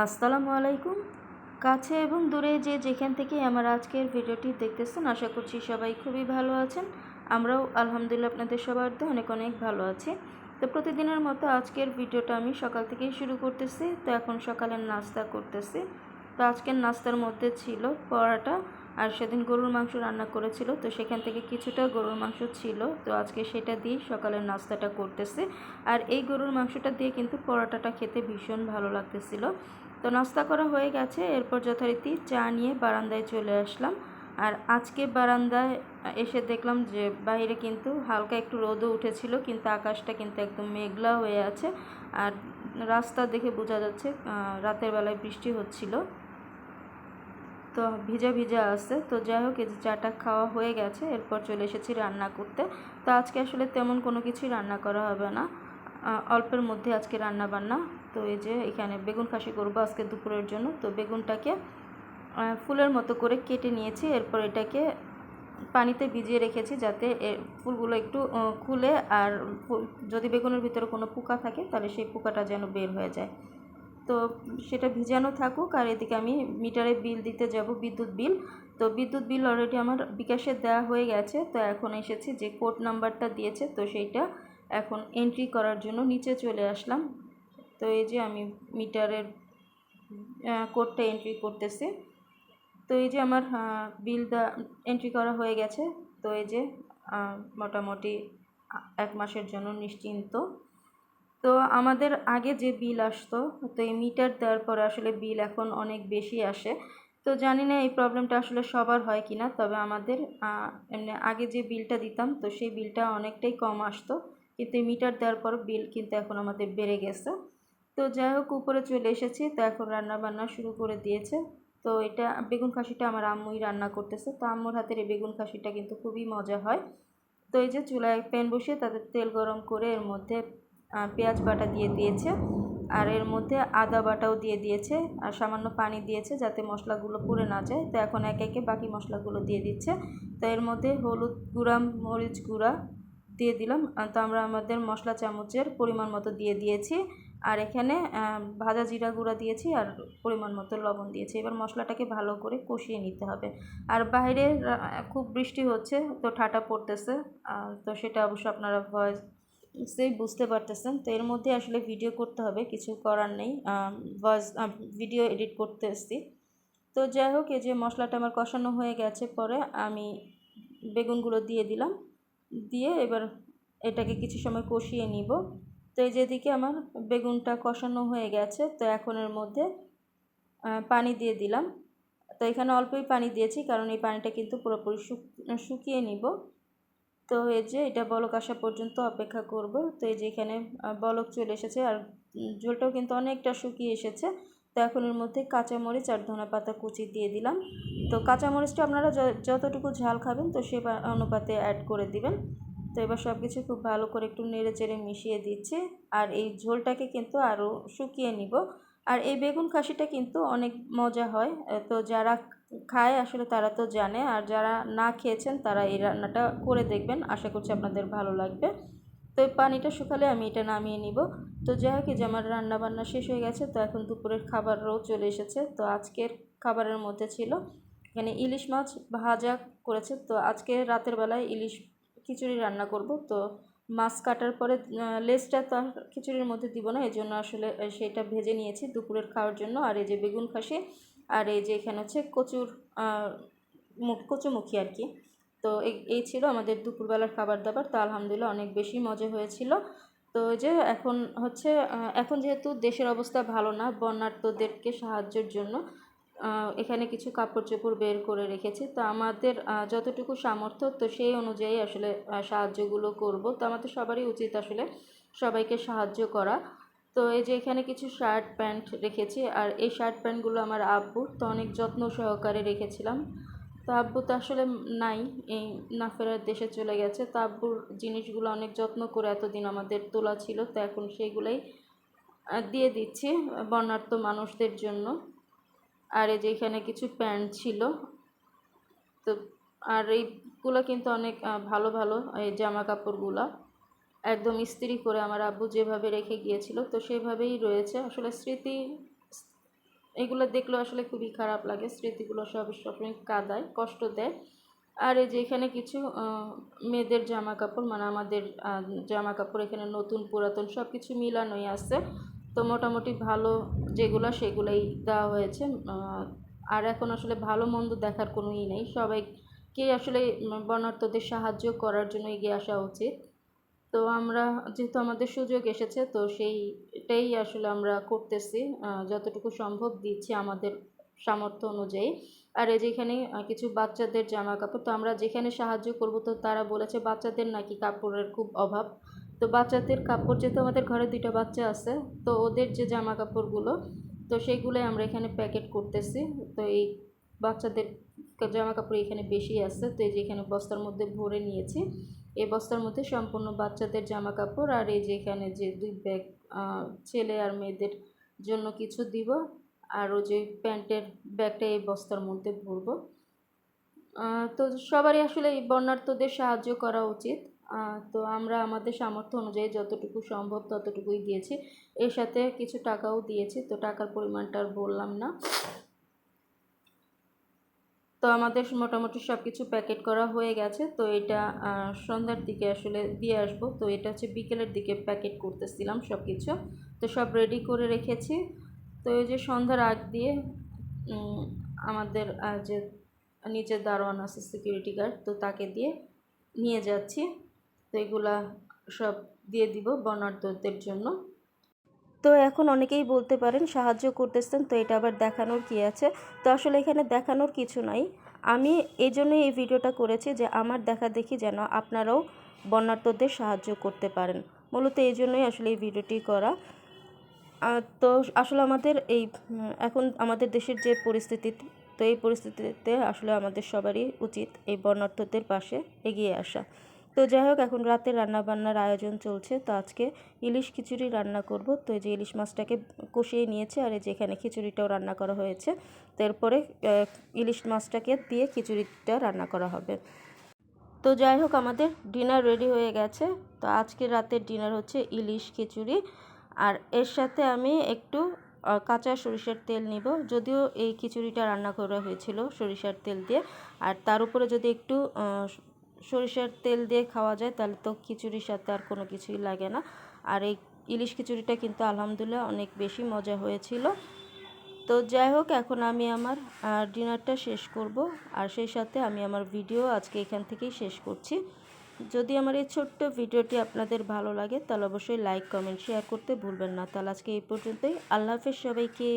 আসসালামু আলাইকুম। কাছে এবং দূরে যে যেখান থেকে আমার আজকের ভিডিওটি দেখতেছেন, আশা করছি সবাই খুবই ভালো আছেন। আমরাও আলহামদুলিল্লাহ আপনাদের সবার তো অনেক অনেক ভালো আছি। তো প্রতিদিনের মতো আজকের ভিডিওটা আমি সকাল থেকেই শুরু করতেছি। তো এখন সকালের নাস্তা করতেছি। তো আজকের নাস্তার মধ্যে ছিল পরাটা আর সেদিন গরুর মাংস রান্না করেছিল, তো সেখান থেকে কিছুটা গরুর মাংস ছিল। তো আজকে সেটা দিয়ে সকালের নাস্তাটা করতেছে। আর এই গরুর মাংসটা দিয়ে কিন্তু পরোটাটা খেতে ভীষণ ভালো লাগতেছিল। তো নাস্তা করা হয়ে গেছে, এরপর যথারীতি চা নিয়ে বারান্দায় চলে আসলাম। আর আজকে বারান্দায় এসে দেখলাম যে বাইরে কিন্তু হালকা একটু রোদও উঠেছিল, কিন্তু আকাশটা কিন্তু একদম মেঘলা হয়ে আছে। আর রাস্তা দেখে বোঝা যাচ্ছে রাতের বেলায় বৃষ্টি হচ্ছিল। তো ভিজা ভিজা আছে। তো যাই হোক, এই যে চাটা খাওয়া হয়ে গেছে, এরপর চলে এসেছি রান্না করতে। তো আজকে আসলে তেমন কোনো কিছুই রান্না করা হবে না। অল্পের মধ্যে আজকে রান্না বান্না। তো এই যে এখানে বেগুন খাসি করব আজকে দুপুরের জন্য। তো বেগুনটাকে ফুলের মতো করে কেটে নিয়েছি। এরপর এটাকে পানিতে ভিজিয়ে রেখেছি যাতে ফুলগুলো একটু খুলে আর যদি বেগুনের ভিতরে কোনো পোকা থাকে, তাহলে সেই পোকাটা যেন বের হয়ে যায়। তো সেটা ভিজানো থাকুক আর এদিকে আমি মিটারে বিল দিতে যাব, বিদ্যুৎ বিল। তো বিদ্যুৎ বিল অলরেডি আমার বিকাশে দেওয়া হয়ে গেছে। তো এখন এসেছি যে কোড নাম্বারটা দিয়েছে, তো সেইটা এখন এন্ট্রি করার জন্য নিচে চলে আসলাম। তো এই যে আমি মিটারের কোডটা এন্ট্রি করতেছি। তো এই যে আমার বিল দা এন্ট্রি করা হয়ে গেছে। তো এই যে মোটামুটি এক মাসের জন্য নিশ্চিন্ত। তো আমাদের আগে যে বিল আসতো, তো এই মিটার দেওয়ার পরে আসলে বিল এখন অনেক বেশি আসে। তো জানি না এই প্রবলেমটা আসলে সবার হয় কি না তবে আমাদের এমনি আগে যে বিলটা দিতাম, তো সেই বিলটা অনেকটাই কম আসতো। কিন্তু মিটার দেওয়ার পর বিল কিন্তু এখন আমাদের বেড়ে গেছে। তো যাই হোক, উপরে চলে এসেছি, তো এখন রান্না বান্না শুরু করে দিয়েছে। তো এটা বেগুন খাসিটা আমার আম্মুই রান্না করতেছে, তো আম্মুর হাতের এই বেগুন খাসিটা কিন্তু খুবই মজা হয়। তো এই যে চুলায় প্যান বসিয়ে তাতে তেল গরম করে এর মধ্যে পেঁয়াজ বাটা দিয়ে দিয়েছে। আর এর মধ্যে আদা বাটাও দিয়ে দিয়েছে। আর সামান্য পানি দিয়েছে যাতে মশলাগুলো পুড়ে না যায়। তো এখন একে একে বাকি মশলাগুলো দিয়ে দিচ্ছে। তো এর মধ্যে হলুদ গুঁড়া, মরিচ গুঁড়া দিয়ে দিলাম। তো আমরা আমাদের মশলা চামচের পরিমাণ মতো দিয়ে দিয়েছি। আর এখানে ভাজা জিরা গুঁড়া দিয়েছি আর পরিমাণ মতো লবণ দিয়েছি। এবার মশলাটাকে ভালো করে কষিয়ে নিতে হবে। আর বাইরে খুব বৃষ্টি হচ্ছে, তো ঠাটা পড়তেছে। তো সেটা অবশ্য আপনারা ভয়েস সেই বুঝতে পারতেছেন। তো এর মধ্যে আসলে ভিডিও করতে হবে, কিছু করার নেই। ভয়েস ভিডিও এডিট করতে এসছি। তো যাই হোক, এই যে মশলাটা আমার কষানো হয়ে গেছে পরে আমি বেগুনগুলো দিয়ে দিলাম। দিয়ে এবার এটাকে কিছু সময় কষিয়ে নিব। তো এই যেদিকে আমার বেগুনটা কষানো হয়ে গেছে, তো এখন এর মধ্যে পানি দিয়ে দিলাম। তো এখানে অল্পই পানি দিয়েছি, কারণ এই পানিটা কিন্তু পুরোপুরি শুকিয়ে নিব। তো এই যে এটা বলক আসা পর্যন্ত অপেক্ষা করব। তো এই যে এখানে বলক চলে এসেছে আর ঝোলটাও কিন্তু অনেকটা শুকিয়ে এসেছে। তো এখন এর মধ্যে কাঁচামরিচ আর ধনে পাতা কুচি দিয়ে দিলাম। তো কাঁচামরিচটা আপনারা যতটুকু ঝাল খাবেন তো সে অনুপাতে অ্যাড করে দিবেন। তো এবার সব কিছু খুব ভালো করে একটু নেড়ে চেড়ে মিশিয়ে দিচ্ছি। আর এই ঝোলটাকে কিন্তু আরও শুকিয়ে নিব। আর এই বেগুন খাসিটা কিন্তু অনেক মজা হয়। তো যারা খায়, আসলে তারা তো জানে। আর যারা না খেয়েছেন, তারা এই রান্নাটা করে দেখবেন। আশা করছি আপনাদের ভালো লাগবে। তো এই পানিটা শুকালে আমি এটা নামিয়ে নিব। তো যাই হোক যে আমার রান্না বান্না শেষ হয়ে গেছে। তো এখন দুপুরের খাবারও চলে এসেছে। তো আজকের খাবারের মধ্যে ছিল এখানে ইলিশ মাছ ভাজা করেছে। তো আজকে রাতের বেলায় ইলিশ খিচুড়ি রান্না করব। তো মাছ কাটার পরে লেসটা তো খিচুড়ির মধ্যে দিব না এই জন্য আসলে সেটা ভেজে নিয়েছি দুপুরের খাওয়ার জন্য। আর এই যে বেগুন খাসি, আর এই যে এখানে হচ্ছে কচুর মুখ, কচুমুখী আর কি। তো এই ছিল আমাদের দুপুরবেলার খাবার দাবার তো আলহামদুলিল্লাহ অনেক বেশি মজা হয়েছিল। তো যে এখন হচ্ছে এখন যেহেতু দেশের অবস্থা ভালো না বন্যার্থদেরকে সাহায্যের জন্য এখানে কিছু কাপড় চোপড় বের করে রেখেছি। তো আমাদের যতটুকু সামর্থ্য, তো সেই অনুযায়ী আসলে সাহায্যগুলো করব। তো আমাদের সবারই উচিত আসলে সবাইকে সাহায্য করা। তো এই যে এখানে কিছু শার্ট প্যান্ট রেখেছি, আর এই শার্ট প্যান্টগুলো আমার আব্বুর তো অনেক যত্ন সহকারে রেখেছিলাম। তো আব্বু তো আসলে নাই, এই না ফেরার দেশে চলে গেছে। তো আব্বুর জিনিসগুলো অনেক যত্ন করে এতদিন আমাদের তোলা ছিল, তো এখন সেইগুলোই দিয়ে দিচ্ছি বর্ণার্থ মানুষদের জন্য। আর এই যে এখানে কিছু প্যান্ট ছিল। তো আর এইগুলো কিন্তু অনেক ভালো ভালো, এই জামা কাপড়গুলো একদম ইস্ত্রি করে আমার আব্বু যেভাবে রেখে গিয়েছিল, তো সেভাবেই রয়েছে। আসলে স্মৃতি, এগুলো দেখলেও আসলে খুবই খারাপ লাগে। স্মৃতিগুলো সব সবসময় কাদায়, কষ্ট দেয়। আর এই যে এখানে কিছু মেয়েদের জামা কাপড় মানে আমাদের জামা কাপড় এখানে নতুন, পুরাতন সব কিছু মিলানোই আছে। তো মোটামুটি ভালো যেগুলো সেগুলোই দেওয়া হয়েছে। আর এখন আসলে ভালো মন্দ দেখার কোনো ই নেই। সবাইকে আসলে বর্ণার্থদের সাহায্য করার জন্য এগিয়ে আসা উচিত। তো আমরা যেহেতু আমাদের সুযোগ এসেছে, তো সেইটাই আসলে আমরা করতেছি। যতটুকু সম্ভব দিচ্ছি আমাদের সামর্থ্য অনুযায়ী। আর এই যেখানে কিছু বাচ্চাদের জামা কাপড় তো আমরা যেখানে সাহায্য করব, তো তারা বলেছে বাচ্চাদের নাকি কাপড়ের খুব অভাব। তো বাচ্চাদের কাপড়, যেহেতু আমাদের ঘরে দুইটা বাচ্চা আছে, তো ওদের যে জামা কাপড়গুলো, তো সেইগুলোই আমরা এখানে প্যাকেট করতেছি। তো এই বাচ্চাদের জামা কাপড় এখানে বেশি আছে, তো এই যে এখানে বস্তার মধ্যে ভরে নিয়েছি। এই বস্তার মধ্যে সম্পূর্ণ বাচ্চাদের জামা কাপড় আর এই যে এখানে যে দুই ব্যাগ ছেলে আর মেয়েদের জন্য কিছু দিব আর ও যে প্যান্টের ব্যাগটা এই বস্তার মধ্যে ভরবো। তো সবারই আসলে এই বন্যার্থদের সাহায্য করা উচিত। তো আমরা আমাদের সামর্থ্য অনুযায়ী যতটুকু সম্ভব ততটুকুই দিয়েছি। এর সাথে কিছু টাকাও দিয়েছি, তো টাকার পরিমাণটা আর বললাম না। তো আমাদের মোটামুটি সব কিছু প্যাকেট করা হয়ে গেছে, তো এটা সন্ধ্যার দিকে আসলে দিয়ে আসব। তো এটা হচ্ছে বিকেলের দিকে প্যাকেট করতেছিলাম সব কিছু তো সব রেডি করে রেখেছি। তো এই যে সন্ধ্যার আগ দিয়ে আমাদের যে নিচে দারোয়ান আছে সিকিউরিটি গার্ড তো তাকে দিয়ে নিয়ে যাচ্ছি। তো এগুলা সব দিয়ে দিব বর্ণাঢ্যদের জন্য। তো এখন অনেকেই বলতে পারেন সাহায্য করতেছেন, তো এটা আবার দেখানোর কি আছে? তো আসলে এখানে দেখানোর কিছু নাই। আমি এই জন্যই এই ভিডিওটা করেছি যে আমার দেখা দেখি যেন আপনারাও বন্যার্থদের সাহায্য করতে পারেন। মূলত এই জন্যই আসলে এই ভিডিওটি করা। তো আসলে আমাদের এই এখন আমাদের দেশের যে পরিস্থিতি, তো এই পরিস্থিতিতে আসলে আমাদের সবারই উচিত এই বর্ণার্থদের পাশে এগিয়ে আসা। তো যাই হোক, এখন রাতে রান্না বান্নার আয়োজন চলছে। তো আজকে ইলিশ খিচুড়ি রান্না করব। তো এই যে ইলিশ মাছটাকে কষিয়ে নিয়েছে আর এই যে এখানে খিচুড়িটাও রান্না করা হয়েছে। তো এরপরে ইলিশ মাছটাকে দিয়ে খিচুড়িটা রান্না করা হবে। তো যাই হোক, আমাদের ডিনার রেডি হয়ে গেছে। তো আজকে রাতের ডিনার হচ্ছে ইলিশ খিচুড়ি। আর এর সাথে আমি একটু কাঁচা সরিষার তেল নিব। যদিও এই খিচুড়িটা রান্না করা হয়েছিল সরিষার তেল দিয়ে। আর তার উপরে যদি একটু সরিষার তেল দিয়ে খাওয়া যায়, তাহলে তো খিচুড়ির সাথে আর কোনো কিছুই লাগে না। আর এই ইলিশ খিচুড়িটা কিন্তু আলহামদুলিল্লাহ অনেক বেশি মজা হয়েছিল। তো যাই হোক, এখন আমি আমার ডিনারটা শেষ করব। আর সেই সাথে আমি আমার ভিডিও আজকে এখান থেকেই শেষ করছি। যদি আমার এই ছোট্ট ভিডিওটি আপনাদের ভালো লাগে, তাহলে অবশ্যই লাইক, কমেন্ট, শেয়ার করতে ভুলবেন না। তাহলে আজকে এই পর্যন্তই। আল্লাহ হাফেজ সবাইকে।